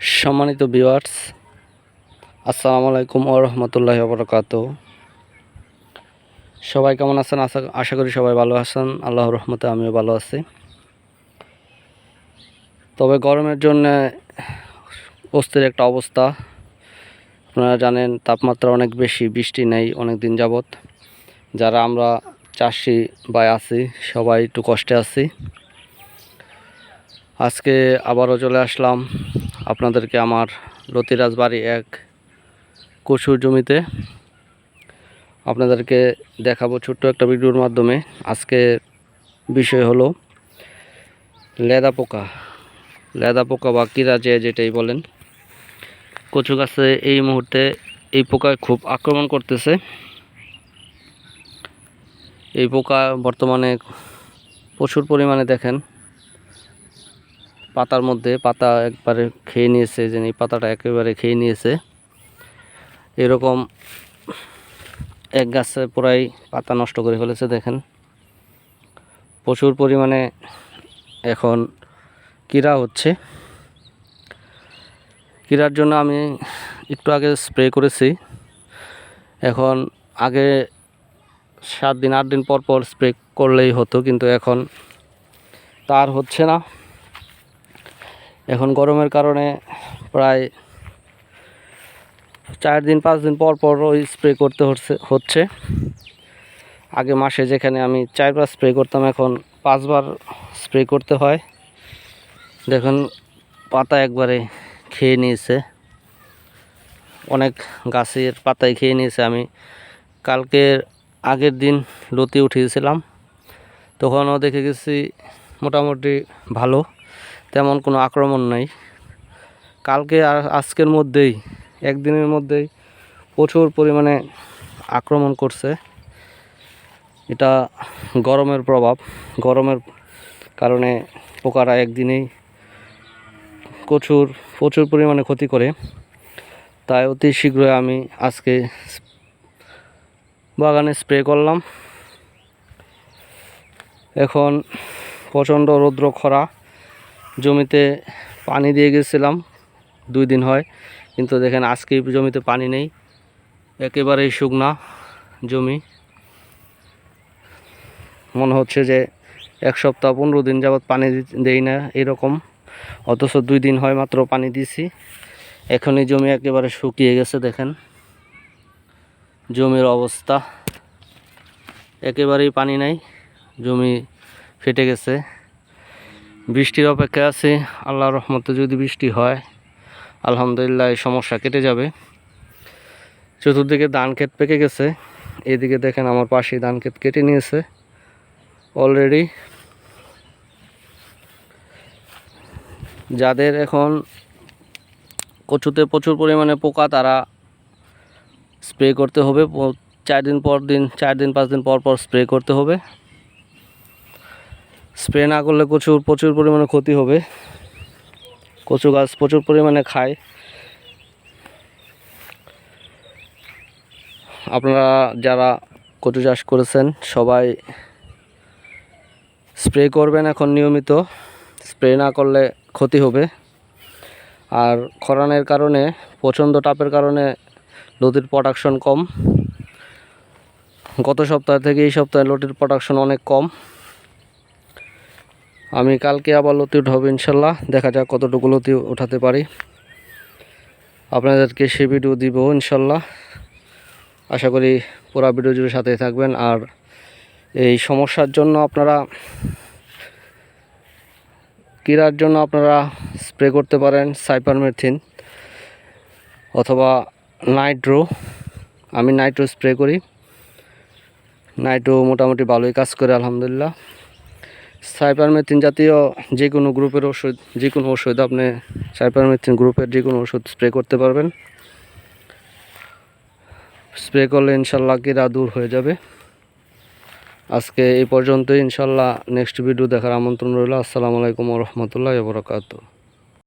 সম্মানিত ভিউয়ার্স আসসালামু আলাইকুম ও রহমতুল্লাহ বরকাত সবাই কেমন আছেন? আশা আশা করি সবাই ভালো আছেন। আল্লাহর রহমতে আমিও ভালো আছি। তবে গরমের জন্য অস্থির একটা অবস্থা। আপনারা জানেন, তাপমাত্রা অনেক বেশি, বৃষ্টি নেই অনেক দিন যাবত যারা আমরা চাষি ভাই আছি, সবাই একটু কষ্টে আছি। আজকে আবারও চলে আসলাম আপনাদেরকে আমার লতিরাজ বাড়ি এক কচুর জমিতে আপনাদেরকে দেখাবো ছোট্ট একটা ভিডিওর মাধ্যমে। আজকে বিষয় হলো লেদা পোকা। লেদা পোকা বা কিরা যে যেটাই বলেন, কচু গাছে এই মুহূর্তে এই পোকা খুব আক্রমণ করতেছে। এই পোকা বর্তমানে প্রচুর পরিমাণে দেখেন পাতার মধ্যে পাতা একবারে খেয়ে নিয়েছে যে এই পাতাটা একেবারে খেয়ে নিয়েছে। এরকম এক গাছে পুরাই পাতা নষ্ট করে ফেলেছে, দেখেন। প্রচুর পরিমাণে এখন কীরা হচ্ছে। কীরার জন্য আমি একটু আগে স্প্রে করেছি। এখন আগে সাত দিন, আট দিন পর পর স্প্রে করলেই হতো, কিন্তু এখন তার হচ্ছে না। এখন গরমের কারণে প্রায় চার দিন, পাঁচ দিন পর পর ওই স্প্রে করতে হচ্ছে আগে মাসে যেখানে আমি চারবার স্প্রে করতাম, এখন পাঁচবার স্প্রে করতে হয়। দেখুন, পাতা একবারে খেয়ে নিয়েছে। অনেক গাছের পাতায় খেয়ে নিয়েছে। আমি কালকের আগের দিন লতি উঠিয়েছিলাম। তখনও দেখে গেছি মোটামুটি ভালো। তেমন কোনো আক্রমণ নাই। কালকে আর আজকের মধ্যেই, একদিনের মধ্যেই প্রচুর পরিমাণে আক্রমণ করছে। এটা গরমের প্রভাব। গরমের কারণে পোকারা একদিনেই প্রচুর প্রচুর পরিমাণে ক্ষতি করে। তাই অতি শীঘ্রই আমি আজকে বাগানে স্প্রে করলাম। এখন প্রচণ্ড রৌদ্র খরা। জমিতে পানি দিয়ে গেছিলাম, দুই দিন হয়। কিন্তু দেখেন আজকে জমিতে পানি নেই, একেবারেই শুকনা জমি। মনে হচ্ছে যে এক সপ্তাহ পনেরো দিন যাবৎ পানি দেই না এরকম। অথচ দুই দিন হয় মাত্র পানি দিছি। এখনই জমি একেবারে শুকিয়ে গেছে, দেখেন। জমির অবস্থা। একেবারেই পানি নাই, জমি ফেটে গেছে। বৃষ্টির অপেক্ষায় আছে। আল্লাহর রহমতে যদি বৃষ্টি হয়, আলহামদুলিল্লাহ এই সমস্যা কেটে যাবে। চতুর্দিকে ধান ক্ষেত পেকে গেছে। এদিকে দেখেন আমার পাশে ধান ক্ষেত কেটে নিয়েছে। অলরেডি যাদের এখন কচুতে প্রচুর পরিমাণে পোকা, তারা স্প্রে করতে হবে। চার দিন পর দিন, চার দিন, পাঁচ দিন পর পর স্প্রে করতে হবে। স্প্রে না করলে কচুর প্রচুর পরিমাণে ক্ষতি হবে। কচু গাছ প্রচুর পরিমাণে খায়। আপনারা যারা কচু চাষ করেছেন, সবাই স্প্রে করবেন এখন নিয়মিত। স্প্রে না করলে ক্ষতি হবে। আর খরানের কারণে, প্রচণ্ড তাপের কারণে লতির প্রোডাকশন কম। গত সপ্তাহ থেকে এই সপ্তাহে লতির প্রোডাকশন অনেক কম। আমি কালকে আবার লতি উঠাবো ইনশাল্লাহ। দেখা যাক কতটুকু লতি উঠাতে পারি। আপনাদেরকে সে ভিডিও দিব ইনশাল্লাহ। আশা করি পুরো ভিডিও জুড়ে সাথে থাকবেন। আর এই সমস্যার জন্য আপনারা কীরার জন্য আপনারা স্প্রে করতে পারেন সাইপারমেথিন অথবা নাইট্রো। আমি নাইট্রো স্প্রে করি। নাইট্রো মোটামুটি ভালোই কাজ করে, আলহামদুলিল্লাহ। সাইপারমেথিন জাতীয় যে কোনো গ্রুপের ওষুধ, যে কোনো ওষুধ আপনি সাইপারমেথিন গ্রুপের যে কোনো ওষুধ স্প্রে করতে পারবেন। স্প্রে করলে ইনশাল্লাহ কিরা দূর হয়ে যাবে। আজকে এই পর্যন্তই, ইনশাল্লাহ নেক্সট ভিডিও দেখার আমন্ত্রণ রইল। আসসালামু আলাইকুম রহমতুল্লাহ বরকাত